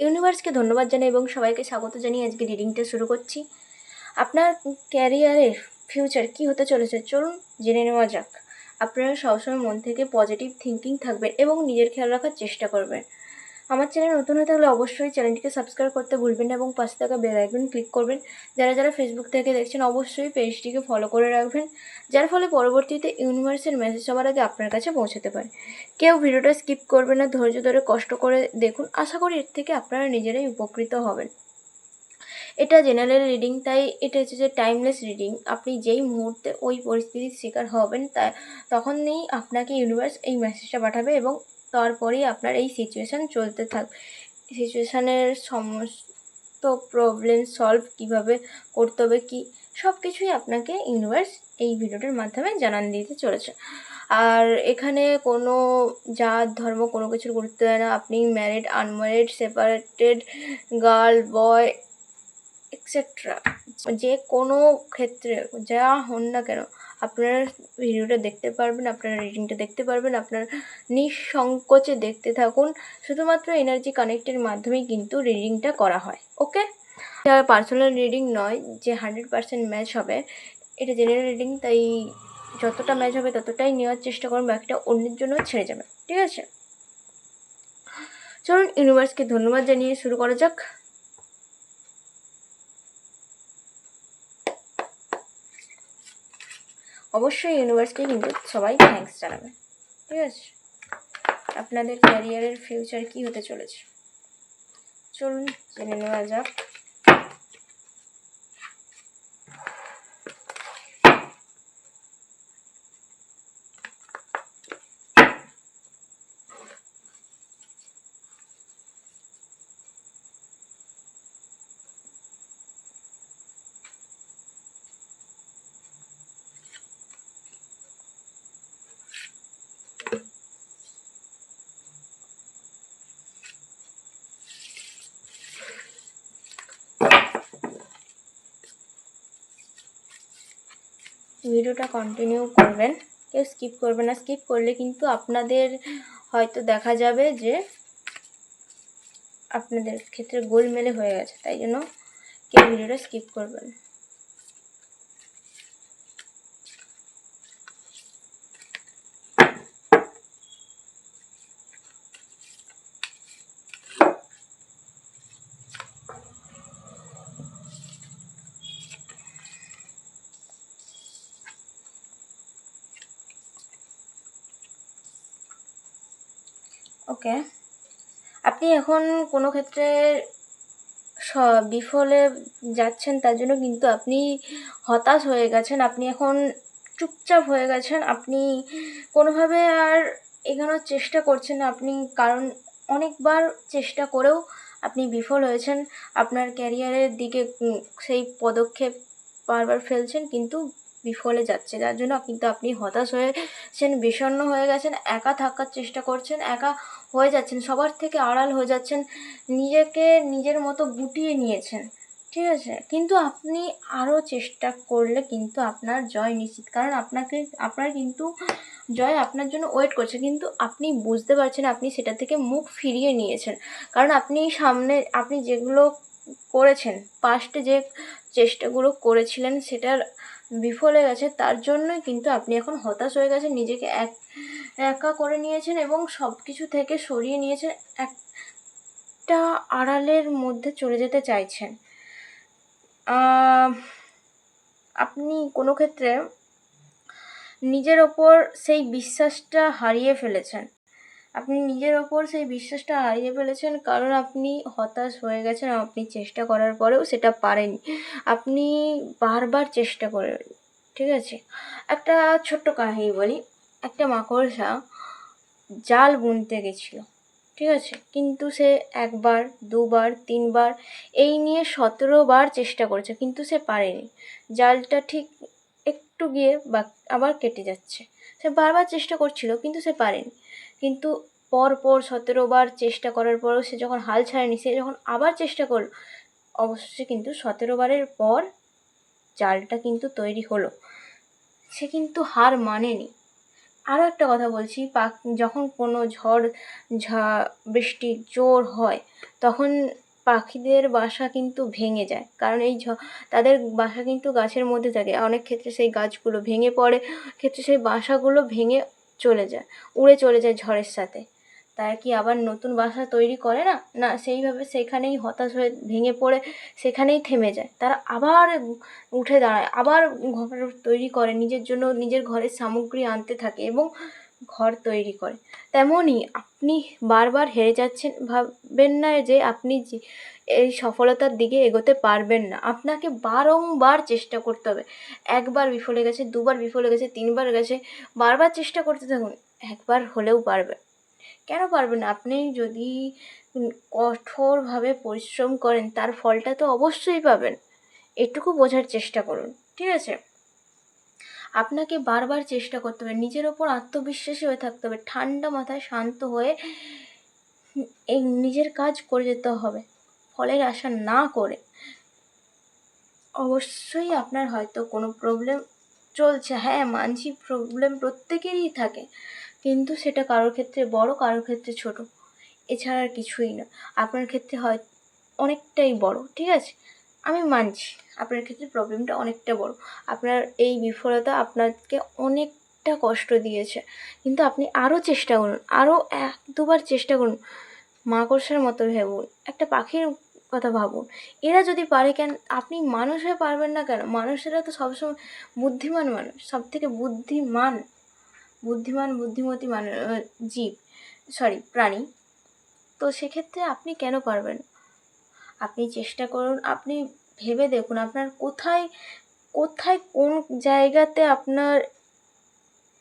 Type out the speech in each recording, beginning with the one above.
ইউনিভার্সকে ধন্যবাদ জানাই এবং সবাইকে স্বাগত জানিয়ে আজকে রিডিংটা শুরু করছি। আপনার ক্যারিয়ারের ফিউচার কি হতে চলেছে? চলুন জেনে নেওয়া যাক। আপনারা সবসময় মন থেকে পজিটিভ থিঙ্কিং থাকবেন এবং নিজের খেয়াল রাখার চেষ্টা করবেন। আমার চ্যানেল নতুন হয়ে থাকলে অবশ্যই চ্যানেলটিকে সাবস্ক্রাইব করতে ভুলবেন না এবং পাশে থাকা বেল আইকন ক্লিক করবেন। যারা যারা ফেসবুক থেকে দেখছেন, অবশ্যই পেজটিকে ফলো করে রাখবেন, যার ফলে পরবর্তীতে ইউনিভার্সের মেসেজ সবার আগে আপনার কাছে পৌঁছাতে পারে। কেউ ভিডিওটা স্কিপ করবেন না, ধৈর্য ধরে কষ্ট করে দেখুন। আশা করি এর থেকে আপনারা নিজেরাই উপকৃত হবেন। এটা জেনারেল রিডিং তাই এটা হচ্ছে যে টাইমলেস রিডিং আপনি যেই মুহূর্তে ওই পরিস্থিতির শিকার হবেন, তা তখনই আপনাকে ইউনিভার্স এই মেসেজটা পাঠাবে এবং তারপরেই আপনার এই সিচুয়েশান চলতে থাকবে সিচুয়েশানের সমস্ত প্রবলেম সলভ কীভাবে করতে হবে, কি সব কিছুই আপনাকে ইউনিভার্স এই ভিডিওটার মাধ্যমে জানান দিতে চলেছে। আর এখানে কোনো জাত, ধর্ম কোনো কিছুর গুরুত্ব দেয় না। আপনি married unmarried separated girl boy etcetera যে কোনো ক্ষেত্রে, যা হন না কেন, আপনারা ভিডিওটা দেখতে পারবেন, আপনারা রিডিংটা দেখতে পারবেন, আপনার নিঃসংকোচে দেখতে থাকুন। শুধুমাত্র এনার্জি কানেক্টের মাধ্যমেই কিন্তু রিডিংটা করা হয় ওকে এটা পার্সোনাল রিডিং নয়, যে হান্ড্রেড পার্সেন্ট ম্যাচ হবে, এটা জেনারেল রিডিং তাই যতটা ম্যাচ হবে ততটাই নেওয়ার চেষ্টা করুন, বাকিটা অন্যের জন্য ছেড়ে যাবে ঠিক আছে? চলুন ইউনিভার্সকে ধন্যবাদ জানিয়ে শুরু করা যাক। অবশ্যই ইউনিভার্সিটি কিন্তু সবাই থ্যাঙ্কস জানাবে। ঠিক আছে? আপনাদের ক্যারিয়ারের ফিউচার কি হতে চলেছে? চলুন, জেনে নেওয়া যাক। ভিডিওটা কন্টিনিউ করবেন। কেউ স্কিপ করবে না। স্কিপ করলে কিন্তু আপনাদের হয়তো দেখা যাবে যে আপনাদের ক্ষেত্রে গোলমেলে হয়ে গেছে। তাই জন্য কেউ ভিডিওটা স্কিপ করবেন ওকে। আপনি এখন কোনো ক্ষেত্রে বিফলে যাচ্ছেন তার জন্য কিন্তু আপনি হতাশ হয়ে গেছেন। আপনি এখন চুপচাপ হয়ে গেছেন। আপনি কোনোভাবে আর এগোনোর চেষ্টা করছেন না। আপনি কারণ অনেকবার চেষ্টা করেও আপনি বিফল হয়েছেন। আপনার ক্যারিয়ারের দিকে সেই পদক্ষেপ বারবার ফেলছেন। কিন্তু বিফলে যাচ্ছে। যার জন্য কিন্তু আপনি হতাশ হয়েছেন বিষণ্ণ হয়ে গেছেন, একা থাকার চেষ্টা করছেন, একা হয়ে যাচ্ছেন, সবার থেকে আড়াল হয়ে যাচ্ছেন, নিজেকে নিজের মতো গুটিয়ে নিয়েছেন। ঠিক আছে? কিন্তু আপনি আরও চেষ্টা করলে কিন্তু আপনার জয় নিশ্চিত। কারণ আপনাকে, আপনার কিন্তু জয় আপনার জন্য ওয়েট করছে, কিন্তু আপনি বুঝতে পারছেন আপনি সেটা থেকে মুখ ফিরিয়ে নিয়েছেন। কারণ আপনি সামনে, আপনি যেগুলো করেছেন পাস্টে যে চেষ্টাগুলো করেছিলেন, সেটার বিফলে গেছে, তার জন্যই কিন্তু আপনি এখন হতাশ হয়ে গেছেন, নিজেকে এক, একা করে নিয়েছেন এবং সব কিছু থেকে সরিয়ে নিয়েছেন, একটা আড়ালের মধ্যে চলে যেতে চাইছেন। আপনি কোনো ক্ষেত্রে নিজের ওপর সেই বিশ্বাসটা হারিয়ে ফেলেছেন। আপনি নিজের ওপর সেই বিশ্বাসটা হারিয়ে ফেলেছেন, কারণ আপনি হতাশ হয়ে গেছেন আপনি চেষ্টা করার পরেও সেটা পারেনি আপনি বারবার চেষ্টা করে ঠিক আছে? একটা ছোট্ট কাহিনী বলি। একটা মাকড়সা জাল বুনতে গেছিল, ঠিক আছে? কিন্তু সে একবার, দুবার, তিনবার এই নিয়ে সতেরো বার চেষ্টা করেছে, কিন্তু সে পারেনি। জালটা ঠিক একটু গিয়ে বা আবার কেটে যাচ্ছে। সে বারবার চেষ্টা করছিল, কিন্তু সে পারেনি। কিন্তু পর পর সতেরো বার চেষ্টা করার পরও সে যখন হাল ছাড়েনি, সে যখন আবার চেষ্টা করল, অবশেষে কিন্তু সতেরো বারের পর জালটা কিন্তু তৈরি হলো। সে কিন্তু হার মানেনি। আরও একটা কথা বলছি পাখ যখন কোনো ঝড়, ঝা, বৃষ্টি, জোর হয়, তখন পাখিদের বাসা কিন্তু ভেঙে যায়। কারণ এই তাদের বাসা কিন্তু গাছের মধ্যে থাকে। অনেক ক্ষেত্রে সেই গাছগুলো ভেঙে পড়ে, ক্ষেত্রে সেই বাসাগুলো ভেঙে চলে যায়, উড়ে চলে যায় ঝড়ের সাথে। তারা কি আবার নতুন বাসা তৈরি করে না? না, সেইভাবে সেখানেই হতাশ হয়ে ভেঙে পড়ে, সেখানেই থেমে যায়। তারা আবার উঠে দাঁড়ায়, আবার ঘর তৈরি করে, নিজের জন্য নিজের ঘরের সামগ্রী আনতে থাকে এবং ঘর তৈরি করে। তেমনই আপনি বারবার হেরে যাচ্ছেন, ভাববেন না যে আপনি এই সফলতার দিকে এগোতে পারবেন না। আপনাকে বারংবার চেষ্টা করতে হবে। একবার বিফলে গেছে, দুবার বিফলে গেছে, তিনবার গেছে, বারবার চেষ্টা করতে থাকুন, একবার হলেও পারবেন। কেন পারবেন আপনি যদি কঠোরভাবে পরিশ্রম করেন, তার ফলটা তো অবশ্যই পাবেন। এটুকু বোঝার চেষ্টা করুন, ঠিক আছে? আপনাকে বারবার চেষ্টা করতে হবে। নিজের ওপর আত্মবিশ্বাসী হয়ে থাকতে হবে। ঠান্ডা মাথায় শান্ত হয়ে এই নিজের কাজ করে যেতে হবে। ফলের আশা না করে। অবশ্যই আপনার হয়তো কোনো প্রবলেম চলছে। হ্যাঁ মানছি প্রবলেম প্রত্যেকেরই থাকে। কিন্তু সেটা কারোর ক্ষেত্রে বড়, কারোর ক্ষেত্রে ছোট। এছাড়া আর কিছুই না আপনার ক্ষেত্রে হয় অনেকটাই বড়, ঠিক আছে? আমি মানছি। আপনার ক্ষেত্রে প্রবলেমটা অনেকটা বড়। আপনার এই বিফলতা আপনাকে অনেকটা কষ্ট দিয়েছে। কিন্তু আপনি আরও চেষ্টা করুন। আরও এক, দুবার চেষ্টা করুন। মাকড়সার মতো ভাবুন একটা পাখির কথা ভাবুন। এরা যদি পারে কেন? আপনি মানুষ হয়ে পারবেন না কেন? মানুষেরা তো সবসময় বুদ্ধিমান মানুষ। সব থেকে বুদ্ধিমান বুদ্ধিমান, বুদ্ধিমতী মানুষ জীব সরি প্রাণী। তো সেক্ষেত্রে আপনি কেন পারবেন? আপনি চেষ্টা করুন, আপনি ভেবে দেখুন আপনার কোথায় কোথায় কোন জায়গাতে আপনার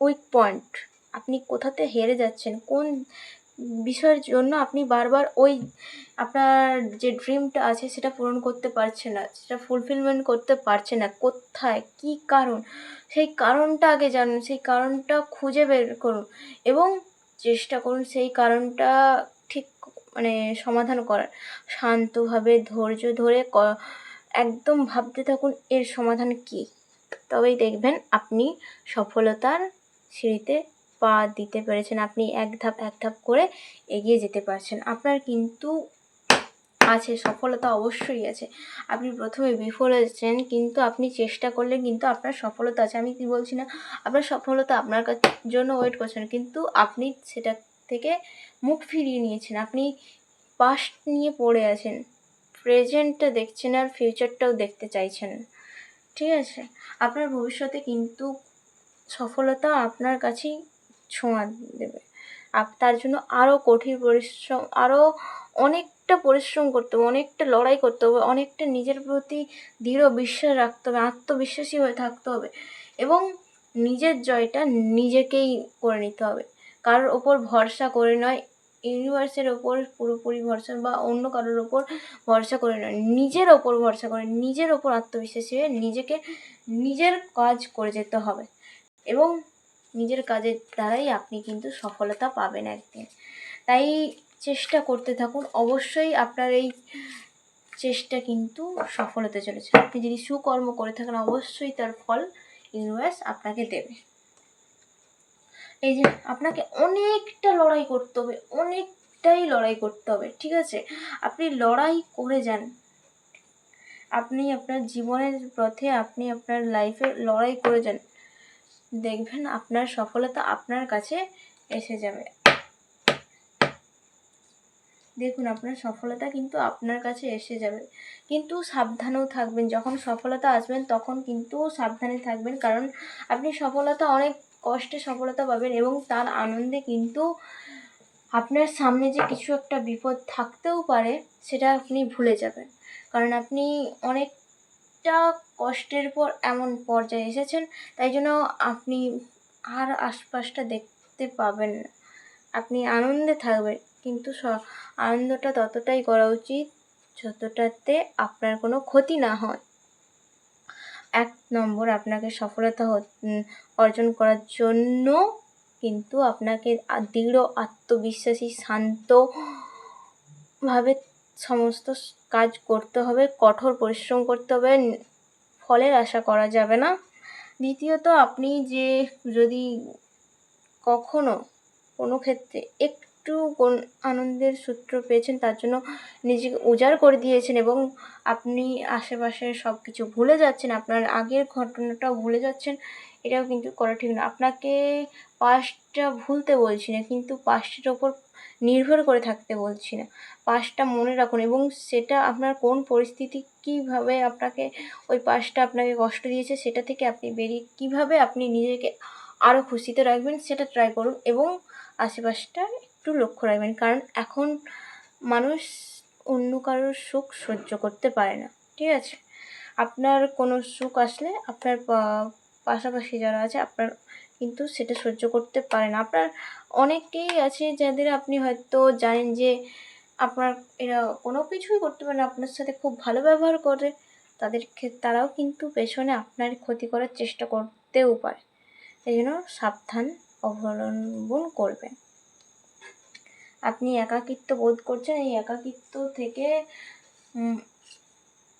উইক পয়েন্ট আপনি কোথাতে হেরে যাচ্ছেন, কোন বিষয়ের জন্য আপনি বারবার ওই আপনার যে ড্রিমটা আছে সেটা পূরণ করতে পারছে না, সেটা ফুলফিলমেন্ট করতে পারছে না, কোথায়, কী কারণ, সেই কারণটা আগে জানুন, সেই কারণটা খুঁজে বের করুন এবং চেষ্টা করুন সেই কারণটা ঠিক মানে সমাধান করার। শান্তভাবে ধৈর্য ধরে একদম ভাবতে থাকুন এর সমাধান কী। তবেই দেখবেন আপনি সফলতার সিঁড়িতে পা দিতে পেরেছেন। আপনি এক ধাপ এক ধাপ করে এগিয়ে যেতে পারছেন। আপনার কিন্তু আছে, সফলতা অবশ্যই আছে। আপনি প্রথমে বিফল হয়েছেন, কিন্তু আপনি চেষ্টা করলে কিন্তু আপনার সফলতা আছে। আমি কি বলছি না? আপনার সফলতা আপনার জন্য ওয়েট করছেন, কিন্তু আপনি সেটা থেকে মুখ ফিরিয়ে নিয়েছেন। আপনি পাস্ট নিয়ে পড়ে আছেন। প্রেজেন্টটা দেখছেন আর ফিউচারটাও দেখতে চাইছেন। ঠিক আছে? আপনার ভবিষ্যতে কিন্তু সফলতা আপনার কাছেই ছোঁয়া দেবে। আপ, তার জন্য আরও কঠিন পরিশ্রম আরও অনেকটা পরিশ্রম করতে হবে, অনেকটা লড়াই করতে হবে, অনেকটা নিজের প্রতি দৃঢ় বিশ্বাস রাখতে হবে, আত্মবিশ্বাসী হয়ে থাকতে হবে এবং নিজের জয়টা নিজেকেই করে নিতে হবে। কারোর ওপর ভরসা করে নয় ইউনিভার্সের ওপর পুরোপুরি ভরসা বা অন্য কারোর ওপর ভরসা করে নয়। নিজের ওপর ভরসা করে, নিজের ওপর আত্মবিশ্বাসী হয়ে নিজেকে নিজের কাজ করে যেতে হবে এবং নিজের কাজের দ্বারাই আপনি কিন্তু সফলতা পাবেন একদিন। তাই চেষ্টা করতে থাকুন। অবশ্যই আপনার এই চেষ্টা কিন্তু সফল হতে চলেছে। আপনি যদি সুকর্ম করে থাকেন, অবশ্যই তার ফল ইউনিভার্স আপনাকে দেবে। এই যে আপনাকে অনেকটা লড়াই করতে হবে, অনেকটাই লড়াই করতে হবে, ঠিক আছে? আপনি লড়াই করে যান। আপনি আপনার জীবনের পথে, আপনি আপনার লাইফে লড়াই করে যান। দেখবেন আপনার সফলতা আপনার কাছে এসে যাবে। দেখুন, আপনার সফলতা কিন্তু আপনার কাছে এসে যাবে। কিন্তু সাবধানেও থাকবেন। যখন সফলতা আসবেন, তখন কিন্তু সাবধানে থাকবেন। কারণ আপনি সফলতা অনেক কষ্টে সফলতা পাবেন এবং তার আনন্দে কিন্তু আপনার সামনে যে কিছু একটা বিপদ থাকতেও পারে, সেটা আপনি ভুলে যাবেন। কারণ আপনি অনেকটা কষ্টের পর এমন পর্যায়ে এসেছেন, তাই জন্য আপনি আর আশপাশটা দেখতে পাবেন না। আপনি আনন্দে থাকবেন, কিন্তু স, আনন্দটা ততটাই করা উচিত যতটাতে আপনার কোনো ক্ষতি না হয়। এক নম্বর আপনাকে সফলতা অর্জন করার জন্য কিন্তু আপনাকে দৃঢ়, আত্মবিশ্বাসী, শান্তভাবে সমস্ত কাজ করতে হবে, কঠোর পরিশ্রম করতে হবে ফলের আশা করা যাবে না। দ্বিতীয়ত, আপনি যে যদি কখনো কোনো ক্ষেত্রে একটু কোন আনন্দের সূত্র পেয়েছেন, তার জন্য নিজেকে উজাড় করে দিয়েছেন এবং আপনি আশেপাশে সব কিছু ভুলে যাচ্ছেন, আপনার আগের ঘটনাটাও ভুলে যাচ্ছেন, এটাও কিন্তু করা ঠিক না। আপনাকে পাস্টটা ভুলতে বলছি না, কিন্তু পাস্টের ওপর নির্ভর করে থাকতে বলছি না। পাস্টটা মনে রাখুন এবং সেটা আপনার কোন পরিস্থিতি কীভাবে আপনাকে ওই পাস্টটা আপনাকে কষ্ট দিয়েছে, সেটা থেকে আপনি বেরিয়ে কীভাবে আপনি নিজেকে আরও খুশিতে রাখবেন, সেটা ট্রাই করুন এবং আশেপাশটা একটু লক্ষ্য রাখবেন, কারণ এখন মানুষ অন্য কারোর সুখ সহ্য করতে পারে না, ঠিক আছে? আপনার কোনো সুখ আসলে আপনার পাশাপাশি যারা আছে, আপনার কিন্তু সেটা সহ্য করতে পারে না। আপনার অনেকেই আছে যাদের আপনি হয়তো জানেন যে আপনার এরা কোনো কিছুই করতে পারে না, আপনার সাথে খুব ভালো ব্যবহার করে, তাদের তারাও কিন্তু পেছনে আপনার ক্ষতি করার চেষ্টা করতেও পারে। এই জন্য সাবধান অবলম্বন করবেন। আপনি একাকিত্ব বোধ করছেন, এই একাকিত্ব থেকে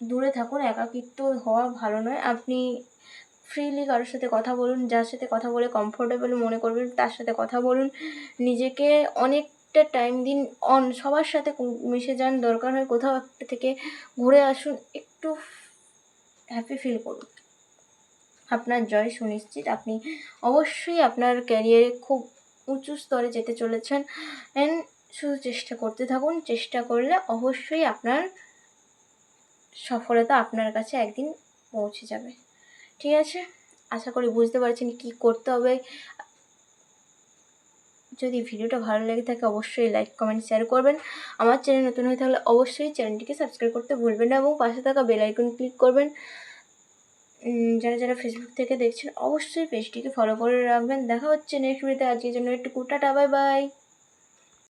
দূরে থাকুন। একাকিত্ব হওয়া ভালো নয়। আপনি ফ্রিলি কারোর সাথে কথা বলুন, যার সাথে কথা বলে কমফোর্টেবল মনে করবেন, তার সাথে কথা বলুন। নিজেকে অনেকটা টাইম দিন অন সবার সাথে মিশে যান। দরকার হয় কোথাও একটা থেকে ঘুরে আসুন। একটু হ্যাপি ফিল করুন। আপনার জয় সুনিশ্চিত। আপনি অবশ্যই আপনার ক্যারিয়ারে খুব উঁচু স্তরে যেতে চলেছেন শুধু চেষ্টা করতে থাকুন, চেষ্টা করলে অবশ্যই আপনার সফলতা আপনার কাছে একদিন পৌঁছে যাবে। ঠিক আছে? আশা করি বুঝতে পারছেন কি করতে হবে। যদি ভিডিওটা ভালো লেগে থাকে অবশ্যই লাইক, কমেন্ট, শেয়ার করবেন। আমার চ্যানেল নতুন হয়ে থাকলে অবশ্যই চ্যানেলটিকে সাবস্ক্রাইব করতে ভুলবেন না এবং পাশে থাকা বেল আইকন ক্লিক করবেন। যারা যারা ফেসবুক থেকে দেখছেন, অবশ্যই পেজটিকে ফলো করে রাখবেন। দেখা হচ্ছে নেক্সট ভিডিওতে আজকের জন্য একটু কুটাটা বাই বাই